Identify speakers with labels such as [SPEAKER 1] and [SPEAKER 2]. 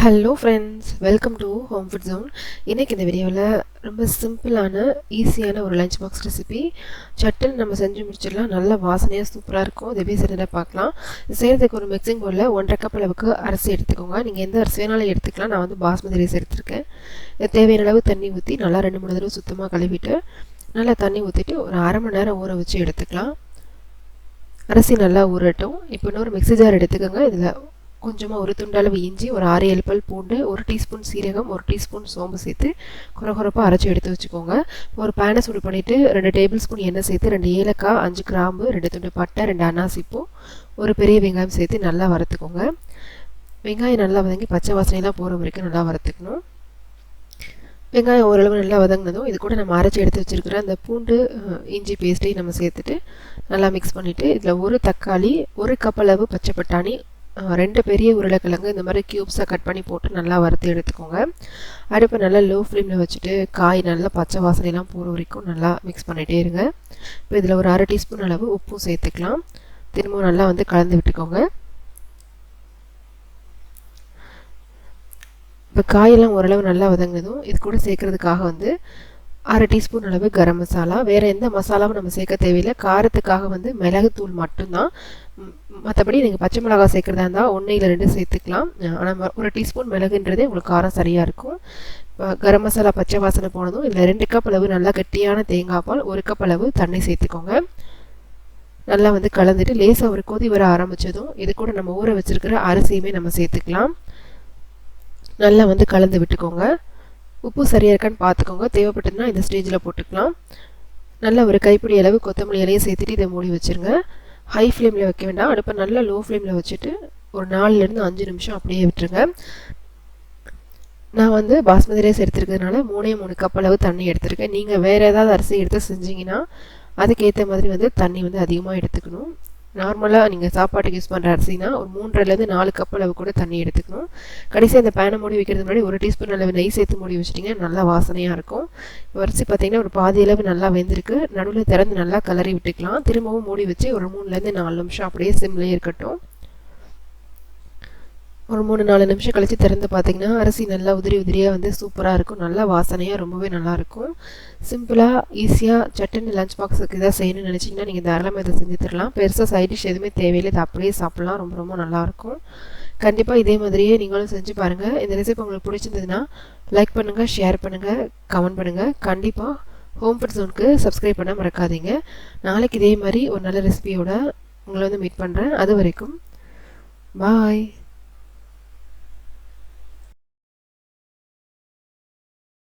[SPEAKER 1] Hello friends welcome to home food zone இன்றைக்கி இந்த வீடியோவில் ரொம்ப சிம்பிளான ஈஸியான ஒரு லஞ்ச் பாக்ஸ் ரெசிபி சட்டுன்னு நம்ம செஞ்சு முடிச்சிடலாம். நல்ல வாசனையாக சூப்பராக இருக்கும். இது எப்படி செய்யறதை பார்க்கலாம். செய்கிறதுக்கு ஒரு மிக்சிங் பவுலில் ஒன்றரை கப் அளவுக்கு அரிசி எடுத்துக்கோங்க. நீங்கள் எந்த அரிசி வேணாலும் எடுத்துக்கலாம். நான் வந்து பாஸ்மதி ரைஸ் எடுத்திருக்கேன். தேவையான அளவு தண்ணி ஊற்றி நல்லா ரெண்டு மூணு தடவை சுத்தமாக கழுவிட்டு நல்லா தண்ணி ஊற்றிட்டு ஒரு அரை மணி நேரம் ஊற வச்சு எடுத்துக்கலாம். அரிசி நல்லா ஊறட்டும். இப்போ இன்னொரு மிக்ஸி ஜார் எடுத்துக்கோங்க. இதில் கொஞ்சமாக ஒரு துண்டளவு இஞ்சி ஒரு ஆறு ஏழு பல் பூண்டு ஒரு டீஸ்பூன் சீரகம் ஒரு டீஸ்பூன் சோம்பு சேர்த்து குறகுறப்பாக அரைச்சி எடுத்து வச்சுக்கோங்க. ஒரு பேனை சூடு பண்ணிவிட்டு ரெண்டு டேபிள் ஸ்பூன் எண்ணெய் சேர்த்து ரெண்டு ஏலக்காய் அஞ்சு கிராம்பு ரெண்டு துண்டு பட்டை ரெண்டு அன்னாசிப்பூ ஒரு பெரிய வெங்காயம் சேர்த்து நல்லா வறுத்துக்கோங்க. வெங்காயம் நல்லா வதங்கி பச்சை வாசனையெல்லாம் போகிற வரைக்கும் நல்லா வறுத்துக்கணும். வெங்காயம் ஓரளவு நல்லா வதங்கினதும் இது கூட நம்ம அரைச்சி எடுத்து வச்சுருக்கிற அந்த பூண்டு இஞ்சி பேஸ்ட்டையும் நம்ம சேர்த்துட்டு நல்லா மிக்ஸ் பண்ணிவிட்டு இதில் ஒரு தக்காளி ஒரு கப் அளவு பச்சை பட்டாணி ரெண்டு பெரிய உருளைக்கிழங்கு இந்த மாதிரி க்யூப்ஸாக கட் பண்ணி போட்டு நல்லா வறுத்து எடுத்துக்கோங்க. அடுப்பை நல்லா லோ ஃப்ளேமில் வச்சுட்டு காய் நல்லா பச்சை வாசனைலாம் போகிற வரைக்கும் நல்லா மிக்ஸ் பண்ணிகிட்டே இருங்க. இப்போ இதில் ஒரு அரை டீஸ்பூன் அளவு உப்பும் சேர்த்துக்கலாம். திரும்பவும் நல்லா வந்து கலந்து விட்டுக்கோங்க. இப்போ காயெல்லாம் ஓரளவு நல்லா வதங்கினதும் இது கூட சேர்க்குறதுக்காக வந்து அரை டீஸ்பூன் அளவு கரம் மசாலா. வேறு எந்த மசாலாவும் நம்ம சேர்க்க தேவையில்லை. காரத்துக்காக வந்து மிளகுத்தூள் மட்டும்தான். மற்றபடி நீங்கள் பச்சை மிளகா சேர்க்குறதா இருந்தால் ஒன்று இல்லை ரெண்டு சேர்த்துக்கலாம். ஆனால் ஒரு டீஸ்பூன் மிளகுன்றதே உங்களுக்கு காரம் சரியாக இருக்கும். கரம் மசாலா பச்சை வாசனை போனதும் இதில் ரெண்டு கப் அளவு நல்லா கட்டியான தேங்காய் பால் ஒரு கப் அளவு தண்ணி சேர்த்துக்கோங்க. நல்லா வந்து கலந்துட்டு லேசாக ஒரு கொதி வர ஆரம்பித்ததும் இது கூட நம்ம ஊற வச்சுருக்கிற அரிசியுமே நம்ம சேர்த்துக்கலாம். நல்லா வந்து கலந்து விட்டுக்கோங்க. உப்பு சரியாக இருக்கான்னு பார்த்துக்கோங்க. தேவைப்பட்டதுன்னா இந்த ஸ்டேஜில் போட்டுக்கலாம். நல்லா ஒரு கைப்பிடி அளவு கொத்தமல்லி இலையை சேர்த்துட்டு இதை மூடி வச்சுருங்க. ஹை ஃப்ளேமில் வைக்க வேண்டாம். அடுப்பை நல்லா லோ ஃப்ளேமில் வச்சுட்டு ஒரு நாலுலேருந்து அஞ்சு நிமிஷம் அப்படியே விட்டுருங்க. நான் வந்து பாஸ்மதி ரைஸ் எடுத்துருக்கிறதுனால மூணே மூணு கப் அளவு தண்ணி எடுத்திருக்கேன். நீங்கள் வேறு ஏதாவது அரிசி எடுத்து செஞ்சீங்கன்னா அதுக்கேற்ற மாதிரி வந்து தண்ணி வந்து அதிகமாக எடுத்துக்கணும். நார்மலாக நீங்கள் சாப்பாட்டுக்கு யூஸ் பண்ணுற அரிசினா ஒரு மூன்றரைலேருந்து நாலு கப் அளவு கூட தண்ணி எடுத்துக்கணும். கடைசி அந்த பேனை மூடி வைக்கிறது முன்னாடி ஒரு டீஸ்பூன் அளவு நெய் சேர்த்து மூடி வச்சிட்டிங்கன்னா நல்லா வாசனையாக இருக்கும். அரிசி பார்த்திங்கன்னா ஒரு பாதி அளவு நல்லா வெந்திருக்கு. நடுவில் திறந்து நல்லா கலரி விட்டுக்கலாம். திரும்பவும் மூடி வச்சு ஒரு மூணுலேருந்து நாலு நிமிஷம் அப்படியே சிம்லேயே இருக்கட்டும். ஒரு மூணு நாலு நிமிஷம் கழித்து திறந்து பார்த்தீங்கன்னா அரிசி நல்லா உதிரி உதிரியாக வந்து சூப்பராக இருக்கும். நல்லா வாசனையாக ரொம்பவே நல்லாயிருக்கும் சிம்பிளாக ஈஸியாக சட்டுன்னு லஞ்ச் பாக்ஸுக்கு இதாக செய்யணும்னு நினச்சிங்கன்னா நீங்கள் தாராளமாக இதை செஞ்சு தரலாம். பெருசாக சைட் டிஷ் எதுவுமே தேவையில்லை. இதை அப்படியே சாப்பிட்லாம். ரொம்ப ரொம்ப நல்லாயிருக்கும் கண்டிப்பாக இதே மாதிரியே நீங்களும் செஞ்சு பாருங்கள் இந்த ரெசிபி உங்களுக்கு பிடிச்சிருந்ததுன்னா லைக் பண்ணுங்கள் ஷேர் பண்ணுங்கள் கமெண்ட் பண்ணுங்கள் கண்டிப்பாக ஹோம் ஃபுட் ஜோனுக்கு சப்ஸ்கிரைப் பண்ண மறக்காதீங்க. நாளைக்கு இதே மாதிரி ஒரு நல்ல ரெசிபியோட உங்களை வந்து மீட் பண்ணுறேன் அது வரைக்கும் பாய்